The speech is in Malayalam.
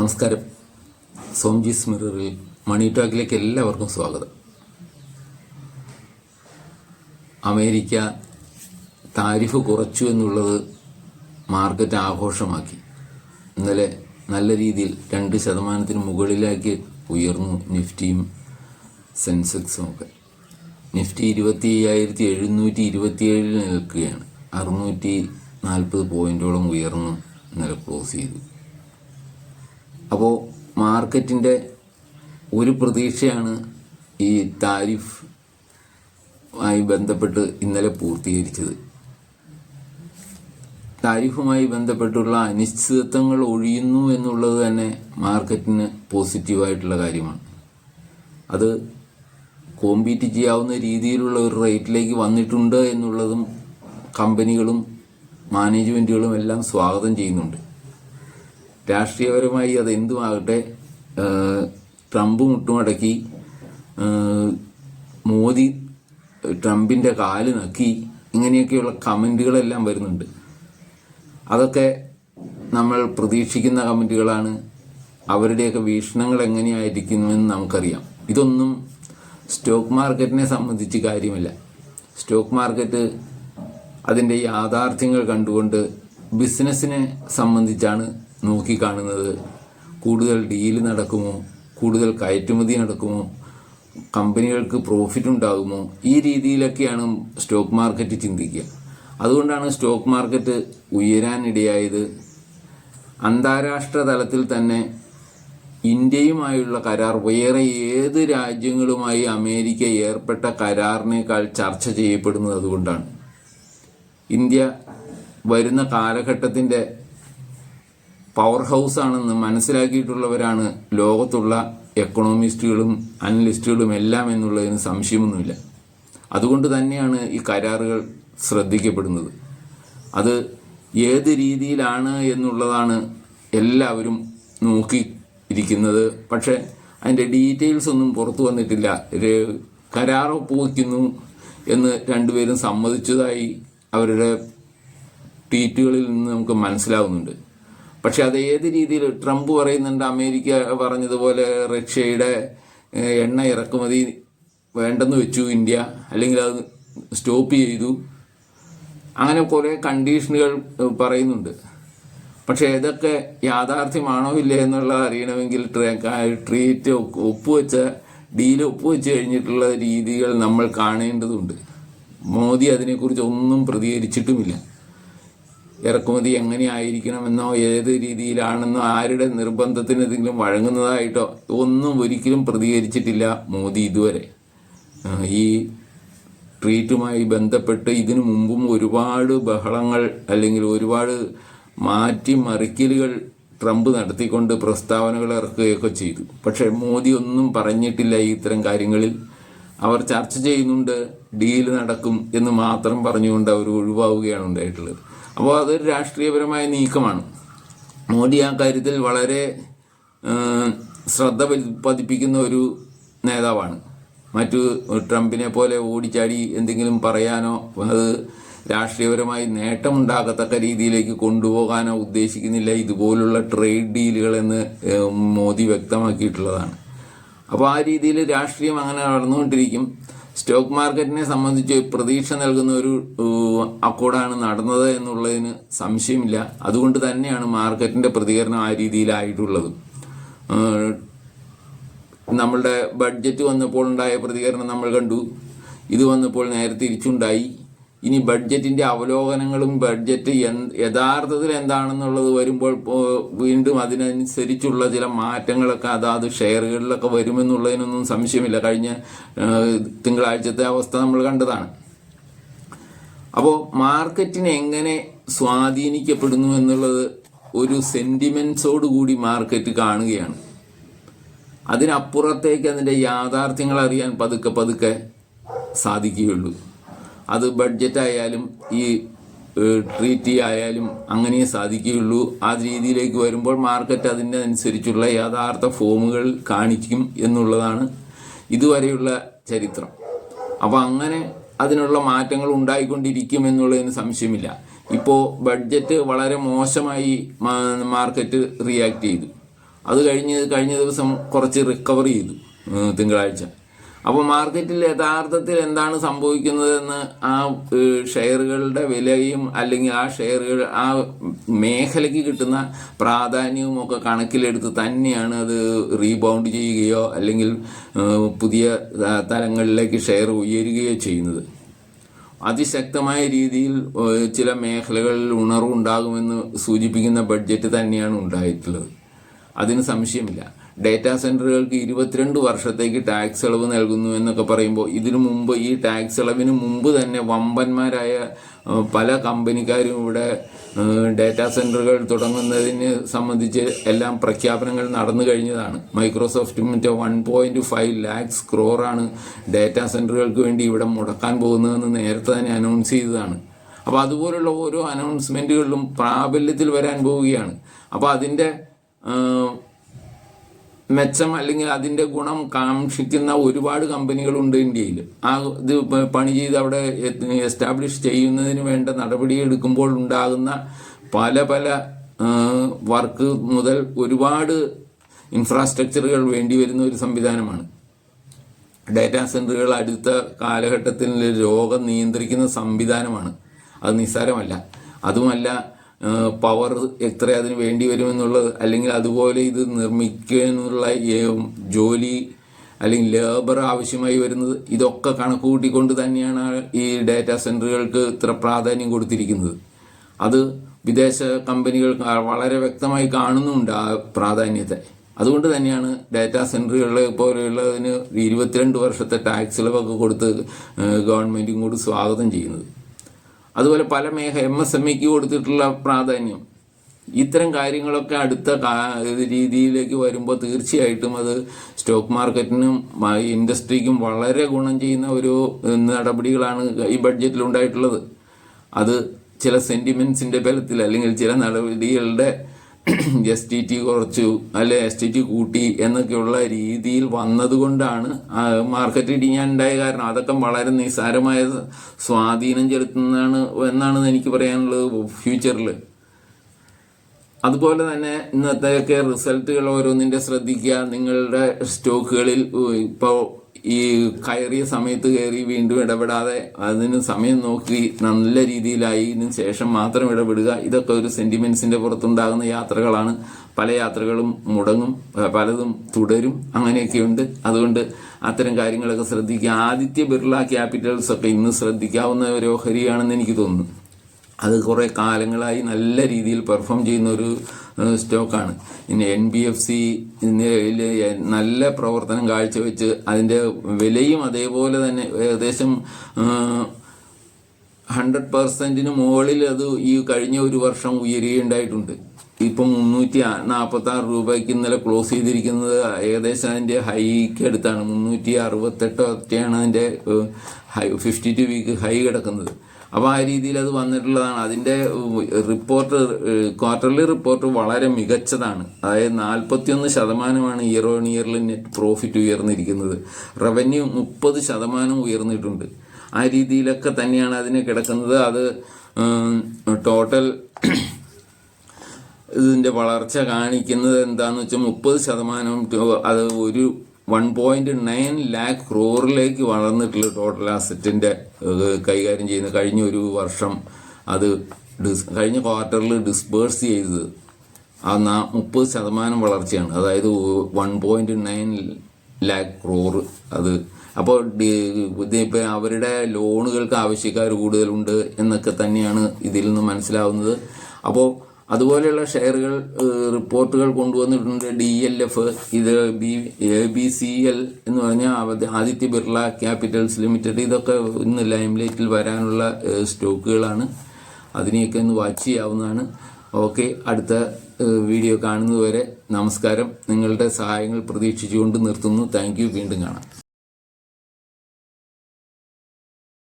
നമസ്കാരം. സോംജീസ് മിററിൽ മണി ടോക്കിലേക്ക് എല്ലാവർക്കും സ്വാഗതം. അമേരിക്ക താരിഫ് കുറച്ചു എന്നുള്ളത് മാർക്കറ്റ് ആഘോഷമാക്കി. ഇന്നലെ നല്ല രീതിയിൽ രണ്ട് ശതമാനത്തിന് മുകളിലേക്ക് ഉയർന്നു നിഫ്റ്റിയും സെൻസെക്സും ഒക്കെ. നിഫ്റ്റി ഇരുപത്തി അയ്യായിരത്തി എഴുന്നൂറ്റി ഇരുപത്തിയേഴിൽ നിൽക്കുകയാണ്. അറുന്നൂറ്റി നാൽപ്പത് പോയിന്റോളം ഉയർന്നു ഇന്നലെ ക്ലോസ് ചെയ്തു. അപ്പോൾ മാർക്കറ്റിന്റെ ഒരു പ്രതീക്ഷയാണ് ഈ താരിഫ് ആയി ബന്ധപ്പെട്ട് ഇന്നലെ പൂർത്തീകരിച്ചത്. താരിഫുമായി ബന്ധപ്പെട്ടുള്ള അനിശ്ചിതത്വങ്ങൾ ഒഴിയുന്നു എന്നുള്ളത് തന്നെ മാർക്കറ്റിന് പോസിറ്റീവായിട്ടുള്ള കാര്യമാണ്. അത് കോമ്പീറ്റ് ചെയ്യാവുന്ന രീതിയിലുള്ള ഒരു റേറ്റിലേക്ക് വന്നിട്ടുണ്ട് എന്നുള്ളതും കമ്പനികളും മാനേജ്മെന്റുകളും എല്ലാം സ്വാഗതം ചെയ്യുന്നുണ്ട്. രാഷ്ട്രീയപരമായി അത് എന്തുമാകട്ടെ ട്രംപ് മുട്ടുമടക്കി മോദി ട്രംപിന്റെ കാൽ നക്കി ഇങ്ങനെയൊക്കെയുള്ള കമന്റുകളെല്ലാം വരുന്നുണ്ട്. അതൊക്കെ നമ്മൾ പ്രതീക്ഷിക്കുന്ന കമന്റുകളാണ് അവരുടെയൊക്കെ വീക്ഷണങ്ങൾ എങ്ങനെയായിരിക്കുന്നുവെന്ന് നമുക്കറിയാം. ഇതൊന്നും സ്റ്റോക്ക് മാർക്കറ്റിനെ സംബന്ധിച്ച് കാര്യമില്ല. സ്റ്റോക്ക് മാർക്കറ്റ് അതിന്റെ യാഥാർത്ഥ്യങ്ങൾ കണ്ടുകൊണ്ട് ബിസിനസ്സിനെ സംബന്ധിച്ചാണ് നോക്കിക്കാണുന്നത്. കൂടുതൽ ഡീൽ നടക്കുമോ? കൂടുതൽ കയറ്റുമതി നടക്കുമോ? കമ്പനികൾക്ക് പ്രോഫിറ്റ് ഉണ്ടാകുമോ? ഈ രീതിയിലൊക്കെയാണ് സ്റ്റോക്ക് മാർക്കറ്റ് ചിന്തിക്കുക. അതുകൊണ്ടാണ് സ്റ്റോക്ക് മാർക്കറ്റ് ഉയരാനിടയായത് അന്താരാഷ്ട്ര തലത്തിൽ തന്നെ ഇന്ത്യയുമായുള്ള കരാർ വേറെ ഏത് രാജ്യങ്ങളുമായി അമേരിക്ക ഏർപ്പെട്ട കരാറിനേക്കാൾ ചർച്ച ചെയ്യപ്പെടുന്നത് അതുകൊണ്ടാണ്. ഇന്ത്യ വരുന്ന കാലഘട്ടത്തിന്റെ പവർ ഹൗസ് ആണെന്ന് മനസ്സിലാക്കിയിട്ടുള്ളവരാണ് ലോകത്തുള്ള എക്കണോമിസ്റ്റുകളും അനലിസ്റ്റുകളും എല്ലാം എന്നുള്ളതിന് സംശയമൊന്നുമില്ല. അതുകൊണ്ട് തന്നെയാണ് ഈ കരാറുകൾ ശ്രദ്ധിക്കപ്പെടുന്നത്. അത് ഏത് രീതിയിലാണ് എന്നുള്ളതാണ് എല്ലാവരും നോക്കി ഇരിക്കുന്നത് പക്ഷേ അതിന്റെ ഡീറ്റെയിൽസ് ഒന്നും പുറത്തു വന്നിട്ടില്ല. കരാർ ഒപ്പുവയ്ക്കുന്നു എന്ന് രണ്ടുപേരും സമ്മതിച്ചതായി അവരുടെ ട്വീറ്റുകളിൽ നിന്ന് നമുക്ക് മനസ്സിലാവുന്നുണ്ട്. പക്ഷെ അത് ഏത് രീതിയിൽ ട്രംപ് പറയുന്നുണ്ട് അമേരിക്ക പറഞ്ഞതുപോലെ റഷ്യയുടെ എണ്ണ ഇറക്കുമതി വേണ്ടെന്ന് വെച്ചു ഇന്ത്യ അല്ലെങ്കിൽ അത് സ്റ്റോപ്പ് ചെയ്തു. അങ്ങനെ കുറേ കണ്ടീഷനുകൾ പറയുന്നുണ്ട്. പക്ഷേ ഇതൊക്കെ യാഥാർത്ഥ്യമാണോ ഇല്ലേ എന്നുള്ളത് അറിയണമെങ്കിൽ ട്രേ- ട്രീറ്റ് ഒപ്പ് ഒപ്പുവെച്ച ഡീൽ ഒപ്പുവെച്ച് കഴിഞ്ഞിട്ടുള്ള രീതികൾ നമ്മൾ കാണേണ്ടതുണ്ട്. മോദി അതിനെക്കുറിച്ച് ഒന്നും പ്രതികരിച്ചിട്ടുമില്ല. ഇറക്കുമതി എങ്ങനെയായിരിക്കണമെന്നോ ഏത് രീതിയിലാണെന്നോ ആരുടെ നിർബന്ധത്തിന് എന്തെങ്കിലും വഴങ്ങുന്നതായിട്ടോ ഒന്നും ഒരിക്കലും പ്രതികരിച്ചിട്ടില്ല മോദി ഇതുവരെ. ഈ ട്രീറ്റുമായി ബന്ധപ്പെട്ട് ഇതിനു മുമ്പും ഒരുപാട് ബഹളങ്ങൾ അല്ലെങ്കിൽ ഒരുപാട് മാറ്റിമറിക്കലുകൾ ട്രംപ് നടത്തിക്കൊണ്ട് പ്രസ്താവനകൾ ഇറക്കുകയൊക്കെ ചെയ്തു. പക്ഷെ മോദി ഒന്നും പറഞ്ഞിട്ടില്ല ഈ ഇത്തരം കാര്യങ്ങളിൽ. അവർ ചർച്ച ചെയ്യുന്നുണ്ട് ഡീൽ നടക്കും എന്ന് മാത്രം പറഞ്ഞുകൊണ്ട് അവർ ഒഴിവാവുകയാണ് ഉണ്ടായിട്ടുള്ളത്. അപ്പോൾ അതൊരു രാഷ്ട്രീയപരമായ നീക്കമാണ്. മോദി ആ കാര്യത്തിൽ വളരെ ശ്രദ്ധ പതിപ്പിക്കുന്ന ഒരു നേതാവാണ്. മറ്റു ട്രംപിനെ പോലെ ഓടിച്ചാടി എന്തെങ്കിലും പറയാനോ അത് രാഷ്ട്രീയപരമായി നേട്ടമുണ്ടാകത്തക്ക രീതിയിലേക്ക് കൊണ്ടുപോകാനോ ഉദ്ദേശിക്കുന്നില്ല. ഇതുപോലുള്ള ട്രേഡ് ഡീലുകൾ എന്ന് മോദി വ്യക്തമാക്കിയിട്ടുള്ളതാണ്. അപ്പോൾ ആ രീതിയിൽ രാഷ്ട്രീയം അങ്ങനെ നടന്നുകൊണ്ടിരിക്കും. സ്റ്റോക്ക് മാർക്കറ്റിനെ സംബന്ധിച്ച് പ്രതീക്ഷ നൽകുന്ന ഒരു അക്കോർഡാണ് നടന്നത് എന്നുള്ളതിന് സംശയമില്ല. അതുകൊണ്ട് തന്നെയാണ് മാർക്കറ്റിന്റെ പ്രതികരണം ആ രീതിയിലായിട്ടുള്ളത്. നമ്മളുടെ ബഡ്ജറ്റ് വന്നപ്പോൾ ഉണ്ടായ പ്രതികരണം നമ്മൾ കണ്ടു. ഇത് വന്നപ്പോൾ നേരെ തിരിച്ചുണ്ടായി. ഇനി ബഡ്ജറ്റിന്റെ അവലോകനങ്ങളും ബഡ്ജറ്റ് യഥാർത്ഥത്തിൽ എന്താണെന്നുള്ളത് വരുമ്പോൾ വീണ്ടും അതിനനുസരിച്ചുള്ള ചില മാറ്റങ്ങളൊക്കെ അതാത് ഷെയറുകളിലൊക്കെ വരുമെന്നുള്ളതിനൊന്നും സംശയമില്ല. കഴിഞ്ഞ തിങ്കളാഴ്ചത്തെ അവസ്ഥ നമ്മൾ കണ്ടതാണ്. അപ്പോൾ മാർക്കറ്റിനെ എങ്ങനെ സ്വാധീനിക്കപ്പെടുന്നു എന്നുള്ളത് ഒരു സെന്റിമെൻസോട് കൂടി മാർക്കറ്റ് കാണുകയാണ്. അതിനപ്പുറത്തേക്ക് അതിന്റെ യാഥാർത്ഥ്യങ്ങൾ അറിയാൻ പതുക്കെ പതുക്കെ സാധിക്കുകയുള്ളൂ. അത് ബഡ്ജറ്റ് ആയാലും ഈ ട്രീറ്റി ആയാലും അങ്ങനെ സാധിക്കുകയുള്ളൂ. ആ രീതിയിലേക്ക് വരുമ്പോൾ മാർക്കറ്റ് അതിന്റെ അനുസരിച്ചുള്ള യഥാർത്ഥ ഫോമുകൾ കാണിക്കും എന്നുള്ളതാണ് ഇതുവരെയുള്ള ചരിത്രം. അപ്പോൾ അങ്ങനെ അതിനുള്ള മാറ്റങ്ങൾ ഉണ്ടായിക്കൊണ്ടിരിക്കും എന്നുള്ളതിന് സംശയമില്ല. ഇപ്പോൾ ബഡ്ജറ്റ് വളരെ മോശമായി മാർക്കറ്റ് റിയാക്ട് ചെയ്തു. അത് കഴിഞ്ഞ് കഴിഞ്ഞ ദിവസം കുറച്ച് റിക്കവർ ചെയ്തു തിങ്കളാഴ്ച. അപ്പോൾ മാർക്കറ്റിൽ യഥാർത്ഥത്തിൽ എന്താണ് സംഭവിക്കുന്നതെന്ന് ആ ഷെയറുകളുടെ വിലയും അല്ലെങ്കിൽ ആ ഷെയറുകൾ ആ മേഖലയ്ക്ക് കിട്ടുന്ന പ്രാധാന്യവും ഒക്കെ കണക്കിലെടുത്ത് തന്നെയാണ് അത് റീബൗണ്ട് ചെയ്യുകയോ അല്ലെങ്കിൽ പുതിയ തലങ്ങളിലേക്ക് ഷെയർ ഉയരുകയോ ചെയ്യുന്നത്. അതിശക്തമായ രീതിയിൽ ചില മേഖലകളിൽ ഉണർവുണ്ടാകുമെന്ന് സൂചിപ്പിക്കുന്ന ബഡ്ജറ്റ് തന്നെയാണ് ഉണ്ടായിട്ടുള്ളത്. അതിന് സംശയമില്ല. ഡേറ്റാ സെന്ററുകൾക്ക് ഇരുപത്തിരണ്ട് വർഷത്തേക്ക് ടാക്സ് ഇളവ് നൽകുന്നു എന്നൊക്കെ പറയുമ്പോൾ ഇതിനു മുമ്പ് ഈ ടാക്സ് ഇളവിന് മുമ്പ് തന്നെ വമ്പന്മാരായ പല കമ്പനിക്കാരും ഇവിടെ ഡേറ്റാ സെന്ററുകൾ തുടങ്ങുന്നതിനെ സംബന്ധിച്ച് എല്ലാം പ്രഖ്യാപനങ്ങൾ നടന്നു കഴിഞ്ഞതാണ്. മൈക്രോസോഫ്റ്റ് മറ്റേ വൺ പോയിന്റ് ഫൈവ് ലാക്സ് ക്രോറാണ് ഡേറ്റാ സെന്ററുകൾക്ക് വേണ്ടി ഇവിടെ മുടക്കാൻ പോകുന്നതെന്ന് നേരത്തെ തന്നെ അനൗൺസ് ചെയ്തതാണ്. അപ്പോൾ അതുപോലുള്ള ഓരോ അനൗൺസ്മെന്റുകളിലും പ്രാബല്യത്തിൽ വരാൻ പോവുകയാണ്. അപ്പോൾ അതിന്റെ മെച്ചം അല്ലെങ്കിൽ അതിന്റെ ഗുണം കാക്ഷിക്കുന്ന ഒരുപാട് കമ്പനികളുണ്ട് ഇന്ത്യയിൽ. ആ ഇത് പണി ചെയ്ത് അവിടെ എസ്റ്റാബ്ലിഷ് ചെയ്യുന്നതിന് വേണ്ട നടപടി എടുക്കുമ്പോൾ ഉണ്ടാകുന്ന പല പല വർക്ക് മുതൽ ഒരുപാട് ഇൻഫ്രാസ്ട്രക്ചറുകൾ വേണ്ടി വരുന്ന ഒരു സംവിധാനമാണ്. ഡാറ്റാ സെന്ററുകൾ അടുത്ത കാലഘട്ടത്തിൽ രോഗം നിയന്ത്രിക്കുന്ന സംവിധാനമാണ്. അത് നിസ്സാരമല്ല. അതുമല്ല പവർ എത്ര അതിന് വേണ്ടി വരുമെന്നുള്ളത് അല്ലെങ്കിൽ അതുപോലെ ഇത് നിർമ്മിക്കാനുള്ള ജോലി അല്ലെങ്കിൽ ലേബർ ആവശ്യമായി വരുന്നത് ഇതൊക്കെ കണക്ക് കൂട്ടിക്കൊണ്ട് തന്നെയാണ് ഈ ഡാറ്റാ സെന്ററുകൾക്ക് ഇത്ര പ്രാധാന്യം കൊടുത്തിരിക്കുന്നത്. അത് വിദേശ കമ്പനികൾ വളരെ വ്യക്തമായി കാണുന്നുണ്ട് ആ പ്രാധാന്യത്തെ. അതുകൊണ്ട് തന്നെയാണ് ഡാറ്റാ സെന്ററുകളെ പോലെയുള്ളതിന് ഇരുപത്തിരണ്ട് വർഷത്തെ ടാക്സ് ഇളവൊക്കെ കൊടുത്ത് ഗവൺമെന്റും കൂടി സ്വാഗതം ചെയ്യുന്നത്. അതുപോലെ പല മേഖ എം എസ് എം ഇക്ക് കൊടുത്തിട്ടുള്ള പ്രാധാന്യം. ഇത്തരം കാര്യങ്ങളൊക്കെ അടുത്ത രീതിയിലേക്ക് വരുമ്പോൾ തീർച്ചയായിട്ടും അത് സ്റ്റോക്ക് മാർക്കറ്റിനും ഇൻഡസ്ട്രിക്കും വളരെ ഗുണം ചെയ്യുന്ന ഒരു നടപടികളാണ് ഈ ബഡ്ജറ്റിൽ ഉണ്ടായിട്ടുള്ളത് അത് ചില സെന്റിമെന്റ്സിന്റെ ബലത്തിൽ അല്ലെങ്കിൽ ചില നടപടികളുടെ എസ് ടി ടി കുറച്ചു അല്ലെ എസ് ടി ടി കൂട്ടി എന്നൊക്കെയുള്ള രീതിയിൽ വന്നതുകൊണ്ടാണ് മാർക്കറ്റ് ഇടിയാനുണ്ടായ കാരണം. അതൊക്കെ വളരെ നിസ്സാരമായ സ്വാധീനം ചെലുത്തുന്നതാണ് എന്നാണ് എനിക്ക് പറയാനുള്ളത് ഫ്യൂച്ചറിൽ അതുപോലെ തന്നെ ഇന്നത്തെയൊക്കെ റിസൾട്ടുകൾ ഓരോന്നിന്റെ ശ്രദ്ധിക്കുക. നിങ്ങളുടെ സ്റ്റോക്കുകളിൽ ഇപ്പോൾ ഈ കയറിയ സമയത്ത് കയറി വീണ്ടും ഇടപെടാതെ അതിന് സമയം നോക്കി നല്ല രീതിയിലായതിനു ശേഷം മാത്രം ഇടപെടുക. ഇതൊക്കെ ഒരു സെന്റിമെന്റ്സിന്റെ പുറത്തുണ്ടാകുന്ന യാത്രകളാണ്. പല യാത്രകളും മുടങ്ങും പലതും തുടരും. അങ്ങനെയൊക്കെയുണ്ട്. അതുകൊണ്ട് അത്തരം കാര്യങ്ങളൊക്കെ ശ്രദ്ധിക്കുക. ആദിത്യ ബിർള ക്യാപിറ്റൽസ് ഒക്കെ ഇന്ന് ശ്രദ്ധിക്കാവുന്ന ഒരു ഓഹരിയാണെന്ന് എനിക്ക് തോന്നുന്നു. അത് കുറേ കാലങ്ങളായി നല്ല രീതിയിൽ പെർഫോം ചെയ്യുന്ന ഒരു സ്റ്റോക്കാണ് ഇനി എൻ ബി എഫ് സി നല്ല പ്രവർത്തനം കാഴ്ചവെച്ച് അതിന്റെ വിലയും അതേപോലെ തന്നെ ഏകദേശം ഹൺഡ്രഡ് പെർസെന്റിന് മുകളിൽ അത് ഈ കഴിഞ്ഞ ഒരു വർഷം ഉയരുകയുണ്ടായിട്ടുണ്ട്. ഇപ്പം മുന്നൂറ്റി നാൽപ്പത്തി ആറ് രൂപയ്ക്ക് ഇന്നലെ ക്ലോസ് ചെയ്തിരിക്കുന്നത് ഏകദേശം അതിന്റെ ഹൈക്ക് അടുത്താണ്. മുന്നൂറ്റി അറുപത്തെട്ടോ ഒക്കെയാണ് അതിന്റെ high fifty two week high കിടക്കുന്നത്. അപ്പോൾ ആ രീതിയിൽ അത് വന്നിട്ടുള്ളതാണ്. അതിന്റെ റിപ്പോർട്ട് ക്വാർട്ടർലി റിപ്പോർട്ട് വളരെ മികച്ചതാണ്. അതായത് നാൽപ്പത്തിയൊന്ന് ശതമാനമാണ് ഇയർ ഓൺ ഇയറിൽ നെറ്റ് പ്രോഫിറ്റ് ഉയർന്നിരിക്കുന്നത്. റവന്യൂ മുപ്പത് ശതമാനം ഉയർന്നിട്ടുണ്ട്. ആ രീതിയിലൊക്കെ തന്നെയാണ് അതിന് കിടക്കുന്നത്. അത് ടോട്ടൽ ഇതിന്റെ വളർച്ച കാണിക്കുന്നത് എന്താന്ന് വെച്ചാൽ മുപ്പത് ശതമാനം അത് ഒരു വൺ പോയിന്റ് നയൻ ലാക്ക് ക്രോറിലേക്ക് വളർന്നിട്ടുള്ള ടോട്ടൽ അസറ്റിന്റെ കൈകാര്യം ചെയ്യുന്ന കഴിഞ്ഞ ഒരു വർഷം അത് ഡിസ് കഴിഞ്ഞ ക്വാർട്ടറിൽ ഡിസ്പേഴ്സ് ചെയ്തത് ആ നാ മുപ്പത് ശതമാനം വളർച്ചയാണ്. അതായത് one point nine lakh crore അത്. അപ്പോൾ ഇതിപ്പോൾ അവരുടെ ലോണുകൾക്ക് ആവശ്യക്കാർ കൂടുതലുണ്ട് എന്നൊക്കെ തന്നെയാണ് ഇതിൽ നിന്ന് മനസ്സിലാവുന്നത്. അപ്പോൾ അതുപോലെയുള്ള ഷെയറുകൾ റിപ്പോർട്ടുകൾ കൊണ്ടുവന്നിട്ടുണ്ട്. ഡി എൽ എഫ് ഇത് B A B C L എന്ന് പറഞ്ഞാൽ ആദിത്യ ബിർള ക്യാപിറ്റൽസ് ലിമിറ്റഡ്. ഇതൊക്കെ ഇന്ന് ലൈംലൈറ്റിൽ വരാനുള്ള സ്റ്റോക്കുകളാണ്. അതിനെയൊക്കെ ഒന്ന് വാച്ച് ചെയ്യാവുന്നതാണ്. ഓക്കെ അടുത്ത വീഡിയോ കാണുന്നതുവരെ നമസ്കാരം. നിങ്ങളുടെ സഹായങ്ങൾ പ്രതീക്ഷിച്ചുകൊണ്ട് നിർത്തുന്നു. താങ്ക് വീണ്ടും കാണാം.